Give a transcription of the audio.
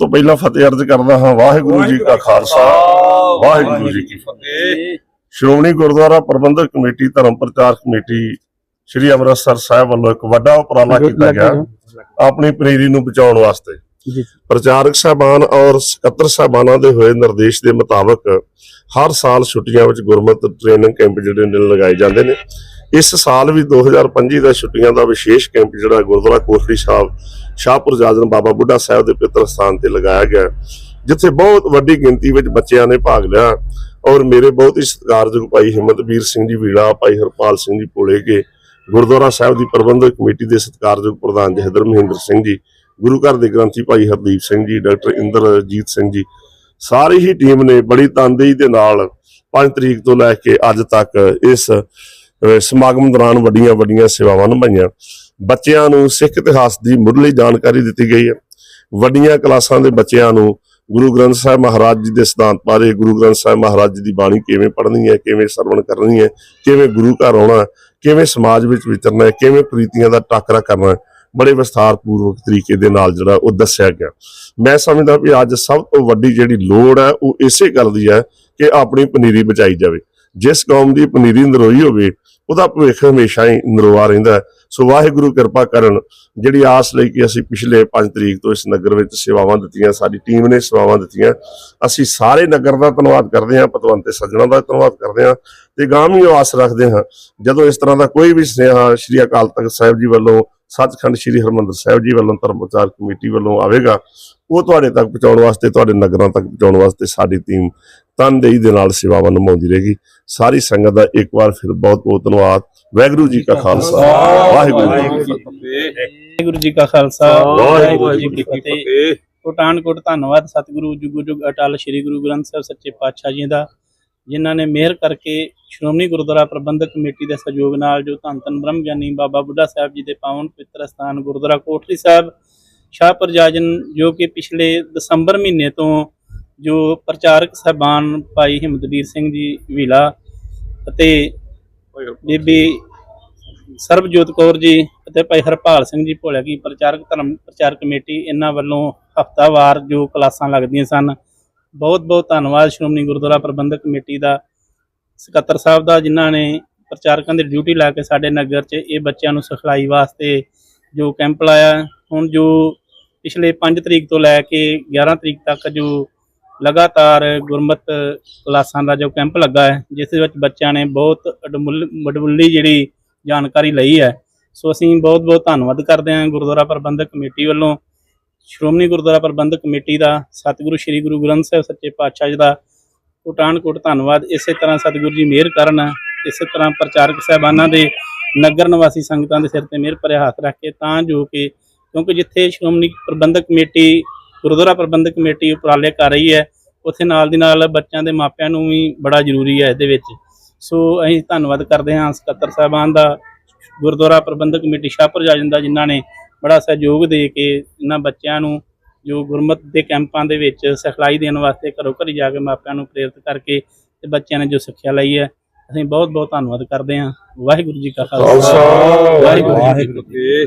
ਤੋਂ ਪਹਿਲਾਂ ਫਤਿਹ ਅਰਜ਼ ਕਰਦਾ ਹਾਂ ਵਾਹਿਗੁਰੂ ਜੀ ਕਾ ਖਾਲਸਾ ਵਾਹਿਗੁਰੂ ਜੀ ਕੀ ਫਤਿਹ। ਸ਼੍ਰੋਮਣੀ ਗੁਰਦੁਆਰਾ ਪ੍ਰਬੰਧਕ ਕਮੇਟੀ ਧਰਮ ਪ੍ਰਚਾਰ ਕਮੇਟੀ ਸ੍ਰੀ ਅੰਮ੍ਰਿਤਸਰ ਸਾਹਿਬ ਵੱਲੋਂ ਇੱਕ ਵੱਡਾ ਉਪਰਾਲਾ ਕੀਤਾ ਗਿਆ ਆਪਣੀ ਪਨੀਰੀ ਨੂੰ ਬਚਾਉਣ ਵਾਸਤੇ। ਪ੍ਰਚਾਰਕ ਸਾਹਿਬਾਨ ਔਰ ਸਕੱਤਰ ਸਾਹਿਬਾਨਾਂ ਦੇ ਹੋਏ ਨਿਰਦੇਸ਼ ਦੇ ਮੁਤਾਬਕ ਹਰ ਸਾਲ ਛੁੱਟੀਆਂ ਵਿੱਚ ਗੁਰਮਤਿ ਟ੍ਰੇਨਿੰਗ ਕੈਂਪ ਜਿਹੜੇ ਨੇ ਲਗਾਏ ਜਾਂਦੇ ਨੇ। ਇਸ ਸਾਲ ਵੀ 2025 ਦਾ ਛੁੱਟੀਆਂ ਦਾ ਵਿਸ਼ੇਸ਼ ਕੈਂਪ ਜਿਹੜਾ ਗੁਰਦੁਆਰਾ ਕੋਠੜੀ ਸਾਹਿਬ, ਸ਼ਾਹਪੁਰ ਜਾਜਨ ਬਾਬਾ ਬੁੱਢਾ ਸਾਹਿਬ ਦੇ ਪਿੱਤਰ ਸਥਾਨ ਤੇ ਲਗਾਇਆ ਗਿਆ ਜਿੱਥੇ ਬਹੁਤ ਵੱਡੀ ਗਿਣਤੀ ਵਿੱਚ ਬੱਚਿਆਂ ਨੇ ਭਾਗ ਲਿਆ। ਔਰ ਮੇਰੇ ਬਹੁਤ ਹੀ ਸਤਿਕਾਰਯੋਗ ਭਾਈ ਹਿੰਮਤਵੀਰ ਸਿੰਘ ਜੀ ਵੀੜਾ, ਭਾਈ ਹਰਪਾਲ ਸਿੰਘ ਜੀ ਭੋਲੇ ਕੇ ਗੁਰਦੁਆਰਾ ਸਾਹਿਬ ਦੀ ਪ੍ਰਬੰਧਕ ਕਮੇਟੀ ਦੇ ਸਤਿਕਾਰਯੋਗ ਪ੍ਰਧਾਨ ਜਹਦਰ ਮਹਿੰਦਰ ਸਿੰਘ ਜੀ ਗੁਰੂ ਘਰ ਦੇ ਗ੍ਰੰਥੀ ਭਾਈ ਹਰਦੀਪ ਸਿੰਘ ਜੀ, ਡਾਕਟਰ ਇੰਦਰਜੀਤ ਸਿੰਘ ਜੀ, ਸਾਰੀ ਹੀ ਟੀਮ ਨੇ ਬੜੀ ਤਨਦੇਹੀ ਦੇ ਨਾਲ 5 ਤਰੀਕ ਤੋਂ ਲੈ ਕੇ ਅੱਜ ਤੱਕ ਇਸ ਸਮਾਗਮ ਦੌਰਾਨ ਵੱਡੀਆਂ ਵੱਡੀਆਂ ਸੇਵਾਵਾਂ ਨਿਭਾਈਆਂ। ਬੱਚਿਆਂ ਨੂੰ ਸਿੱਖ ਇਤਿਹਾਸ ਦੀ ਮੁੱਢਲੀ ਜਾਣਕਾਰੀ ਦਿੱਤੀ ਗਈ ਹੈ। ਵੱਡੀਆਂ ਕਲਾਸਾਂ ਦੇ ਬੱਚਿਆਂ ਨੂੰ ਗੁਰੂ ਗ੍ਰੰਥ ਸਾਹਿਬ ਮਹਾਰਾਜ ਜੀ ਦੇ ਸਿਧਾਂਤ ਬਾਰੇ, ਗੁਰੂ ਗ੍ਰੰਥ ਸਾਹਿਬ ਮਹਾਰਾਜ ਜੀ ਦੀ ਬਾਣੀ ਕਿਵੇਂ ਪੜ੍ਹਨੀ ਹੈ, ਕਿਵੇਂ ਸਰਵਣ ਕਰਨੀ ਹੈ, ਕਿਵੇਂ ਗੁਰੂ ਘਰ ਆਉਣਾ, ਕਿਵੇਂ ਸਮਾਜ ਵਿੱਚ ਵਿਚਰਨਾ ਹੈ, ਕਿਵੇਂ ਪ੍ਰੀਤੀਆਂ ਦਾ ਟਾਕਰਾ ਕਰਨਾ ਹੈ ਬੜੇ ਵਿਸਥਾਰਪੂਰਵਕ ਤਰੀਕੇ ਦੇ ਨਾਲ ਜਿਹੜਾ ਉਹ ਦੱਸਿਆ ਗਿਆ। ਮੈਂ ਸਮਝਦਾ ਵੀ ਅੱਜ ਸਭ ਤੋਂ ਵੱਡੀ ਜਿਹੜੀ ਲੋੜ ਹੈ, ਉਹ ਇਸੇ ਗੱਲ ਦੀ ਹੈ ਕਿ ਆਪਣੀ ਪਨੀਰੀ ਬਚਾਈ ਜਾਵੇ। ਜਿਸ ਕੌਮ ਦੀ ਪਨੀਰੀ ਨਰੋਈ ਹੋਵੇ, ਉਹਦਾ ਭਵਿੱਖ ਹਮੇਸ਼ਾ ਹੀ ਨਰੋਆ ਰਹਿੰਦਾ ਹੈ। ਸੋ ਵਾਹਿਗੁਰੂ ਕਿਰਪਾ ਕਰਨ, ਜਿਹੜੀ ਆਸ ਲਈ ਕਿ ਅਸੀਂ ਪਿਛਲੇ 5 ਤਰੀਕ ਤੋਂ ਇਸ ਨਗਰ ਵਿੱਚ ਸੇਵਾਵਾਂ ਦਿੱਤੀਆਂ, ਸਾਡੀ ਟੀਮ ਨੇ ਸੇਵਾਵਾਂ ਦਿੱਤੀਆਂ। ਅਸੀਂ ਸਾਰੇ ਨਗਰ ਦਾ ਧੰਨਵਾਦ ਕਰਦੇ ਹਾਂ ਪਤਵੰਤੇ ਸੱਜਣਾ ਦਾ ਧੰਨਵਾਦ ਕਰਦੇ ਹਾਂ ਤੇ ਗਾਮੀ ਆਸ ਰੱਖਦੇ ਹਾਂ। ਜਦੋਂ ਇਸ ਤਰ੍ਹਾਂ ਦਾ ਕੋਈ ਵੀ ਸੁਨੇਹਾ ਸ਼੍ਰੀ ਅਕਾਲ ਤਖਤ ਸਾਹਿਬ ਜੀ ਵੱਲੋਂ ਸੱਚਖੰਡ ਸ਼੍ਰੀ ਹਰਮੰਦਰ ਸਾਹਿਬ ਜੀ ਵੱਲੋਂ ਧਰਮ ਪ੍ਰਚਾਰ ਕਮੇਟੀ ਵੱਲੋਂ ਆਵੇਗਾ ਉਹ ਤੁਹਾਡੇ ਤੱਕ ਪਹੁੰਚਾਉਣ ਵਾਸਤੇ ਤੁਹਾਡੇ ਨਗਰਾਂ ਤੱਕ ਪਹੁੰਚਾਉਣ ਵਾਸਤੇ ਸਾਡੀ ਟੀਮ ਤਨਦੇਹੀ ਦੇ ਨਾਲ ਸੇਵਾਵਾਂ ਨਿਭਾਉਂਦੀ ਰਹੇਗੀ। ਸਾਰੀ ਸੰਗਤ ਦਾ ਇੱਕ ਵਾਰ ਫਿਰ ਬਹੁਤ ਬਹੁਤ ਧੰਨਵਾਦ। ਵਾਹਿਗੁਰੂ ਜੀ ਕਾ ਖਾਲਸਾ। ਵਾਹਿਗੁਰੂ ਜੀ ਕੀ ਫਤਿਹ। ਵਾਹਿਗੁਰੂ ਜੀ ਕਾ ਖਾਲਸਾ। ਵਾਹਿਗੁਰੂ ਜੀ ਕੀ ਫਤਿਹ। ਕੋਟਾਨਕੋਟ ਧੰਨਵਾਦ ਸਤਿਗੁਰੂ ਜੁਗ ਜੁਗ ਅਟਲ ਸ੍ਰੀ ਗੁਰੂ ਗ੍ਰੰਥ ਸਾਹਿਬ ਸੱਚੇ ਪਾਤਸ਼ਾਹ ਜੀ ਦਾ ਜਿਨ੍ਹਾਂ ਨੇ ਮਿਹਰ ਕਰਕੇ ਸ਼੍ਰੋਮਣੀ ਗੁਰਦੁਆਰਾ ਪ੍ਰਬੰਧਕ ਕਮੇਟੀ ਦੇ ਸਹਿਯੋਗ ਨਾਲ ਜੋ ਧੰਨ ਧੰਨ ਬ੍ਰਹਮ ਗਿਆਨੀ ਬਾਬਾ ਬੁੱਢਾ ਸਾਹਿਬ ਜੀ ਦੇ ਪਾਵਨ ਪਵਿੱਤਰ ਸਥਾਨ ਗੁਰਦੁਆਰਾ ਕੋਠੜੀ ਸਾਹਿਬ, ਸ਼ਾਹ ਪ੍ਰਜਾਜਨ, ਜੋ ਕਿ ਪਿਛਲੇ ਦਸੰਬਰ ਮਹੀਨੇ ਤੋਂ ਜੋ ਪ੍ਰਚਾਰਕ ਸਹਿਬਾਨ ਭਾਈ ਹਿੰਮਤਵੀਰ ਸਿੰਘ ਜੀ ਵੀਲਾ ਅਤੇ ਬੀਬੀ ਸਰਬਜੋਤ ਕੌਰ ਜੀ ਅਤੇ ਭਾਈ ਹਰਪਾਲ ਸਿੰਘ ਜੀ ਭੋਲੇ ਕੀ ਪ੍ਰਚਾਰਕ ਧਰਮ, ਪ੍ਰਚਾਰ ਕਮੇਟੀ ਇਹਨਾਂ ਵੱਲੋਂ ਹਫਤਾਵਾਰ ਜੋ ਕਲਾਸਾਂ ਲੱਗਦੀਆਂ ਸਨ। ਬਹੁਤ ਬਹੁਤ ਧੰਨਵਾਦ ਸ਼੍ਰੋਮਣੀ ਗੁਰਦੁਆਰਾ ਪ੍ਰਬੰਧਕ ਕਮੇਟੀ ਦਾ ਸਕੱਤਰ ਸਾਹਿਬ ਦਾ ਜਿਨ੍ਹਾਂ ਨੇ ਪ੍ਰਚਾਰਕਾਂ ਦੀ ਡਿਊਟੀ ਲਾ ਕੇ ਸਾਡੇ ਨਗਰ 'ਚ ਇਹ ਬੱਚਿਆਂ ਨੂੰ ਸਿਖਲਾਈ ਵਾਸਤੇ ਜੋ ਕੈਂਪ ਲਾਇਆ, ਹੁਣ ਜੋ ਪਿਛਲੇ 5 ਤਰੀਕ ਤੋਂ ਲੈ ਕੇ 11 ਤਰੀਕ ਤੱਕ ਜੋ ਲਗਾਤਾਰ ਗੁਰਮਤ ਕਲਾਸਾਂ ਦਾ ਜੋ ਕੈਂਪ ਲੱਗਾ ਹੈ, ਜਿਸ ਵਿੱਚ ਬੱਚਿਆਂ ਨੇ ਬਹੁਤ ਅਡਮੁੱਲ, ਮਡਮੁੱਲੀ ਜਿਹੜੀ ਜਾਣਕਾਰੀ ਲਈ ਹੈ। ਸੋ ਅਸੀਂ ਬਹੁਤ ਬਹੁਤ ਧੰਨਵਾਦ ਕਰਦੇ ਹਾਂ ਗੁਰਦੁਆਰਾ ਪ੍ਰਬੰਧਕ ਕਮੇਟੀ ਵੱਲੋਂ, ਸ਼੍ਰੋਮਣੀ ਗੁਰਦੁਆਰਾ ਪ੍ਰਬੰਧਕ ਕਮੇਟੀ ਦਾ, ਸਤਿਗੁਰੂ ਸ੍ਰੀ ਗੁਰੂ ਗ੍ਰੰਥ ਸਾਹਿਬ ਸੱਚੇ ਪਾਤਸ਼ਾਹ ਜੀ ਦਾ ਕੋਟਾਨਕੋਟ ਧੰਨਵਾਦ। ਇਸੇ ਤਰ੍ਹਾਂ ਸਤਿਗੁਰੂ ਜੀ ਮਿਹਰ ਕਰਨ। ਇਸੇ ਤਰ੍ਹਾਂ ਪ੍ਰਚਾਰਕ ਸਾਹਿਬਾਨਾਂ ਦੇ ਨਗਰ ਨਿਵਾਸੀ ਸੰਗਤਾਂ ਦੇ ਸਿਰ ਤੇ ਮਿਹਰ ਭਰਿਆ ਹੱਥ ਰੱਖ ਕੇ ਤਾਂ ਜੋ ਕਿ ਕਿਉਂਕਿ ਜਿੱਥੇ ਸ਼੍ਰੋਮਣੀ ਪ੍ਰਬੰਧਕ ਕਮੇਟੀ, ਗੁਰਦੁਆਰਾ ਪ੍ਰਬੰਧਕ ਕਮੇਟੀ ਉਪਰਾਲੇ ਕਰ ਰਹੀ ਹੈ, ਉੱਥੇ ਨਾਲ ਦੀ ਨਾਲ ਬੱਚਿਆਂ ਦੇ ਮਾਪਿਆਂ ਨੂੰ ਵੀ ਬੜਾ ਜ਼ਰੂਰੀ ਹੈ ਇਹਦੇ ਵਿੱਚ। ਸੋ ਅਸੀਂ ਧੰਨਵਾਦ ਕਰਦੇ ਹਾਂ ਸਕੱਤਰ ਸਾਹਿਬਾਨ ਦਾ, ਗੁਰਦੁਆਰਾ ਪ੍ਰਬੰਧਕ ਕਮੇਟੀ, ਸ਼ਾਹਪੁਰ ਜਾਜਨ ਦਾ ਜਿਨ੍ਹਾਂ ਨੇ ਬੜਾ ਸਹਿਯੋਗ ਦੇ ਕੇ ਇਹਨਾਂ ਬੱਚਿਆਂ ਨੂੰ ਜੋ ਗੁਰਮਤ ਦੇ ਕੈਂਪਾਂ ਦੇ ਵਿੱਚ ਸਿਖਲਾਈ ਦੇਣ ਵਾਸਤੇ ਘਰੋਂ ਘਰੀ ਜਾ ਕੇ ਮਾਪਿਆਂ ਨੂੰ ਪ੍ਰੇਰਿਤ ਕਰਕੇ ਤੇ ਬੱਚਿਆਂ ਨੇ ਜੋ ਸਿੱਖਿਆ ਲਈ ਹੈ ਅਸੀਂ ਬਹੁਤ ਬਹੁਤ ਧੰਨਵਾਦ ਕਰਦੇ ਹਾਂ। ਵਾਹਿਗੁਰੂ ਜੀ ਕਾ ਖਾਲਸਾ। ਵਾਹਿਗੁਰੂ ਜੀ ਕੀ ਫਤਿਹ।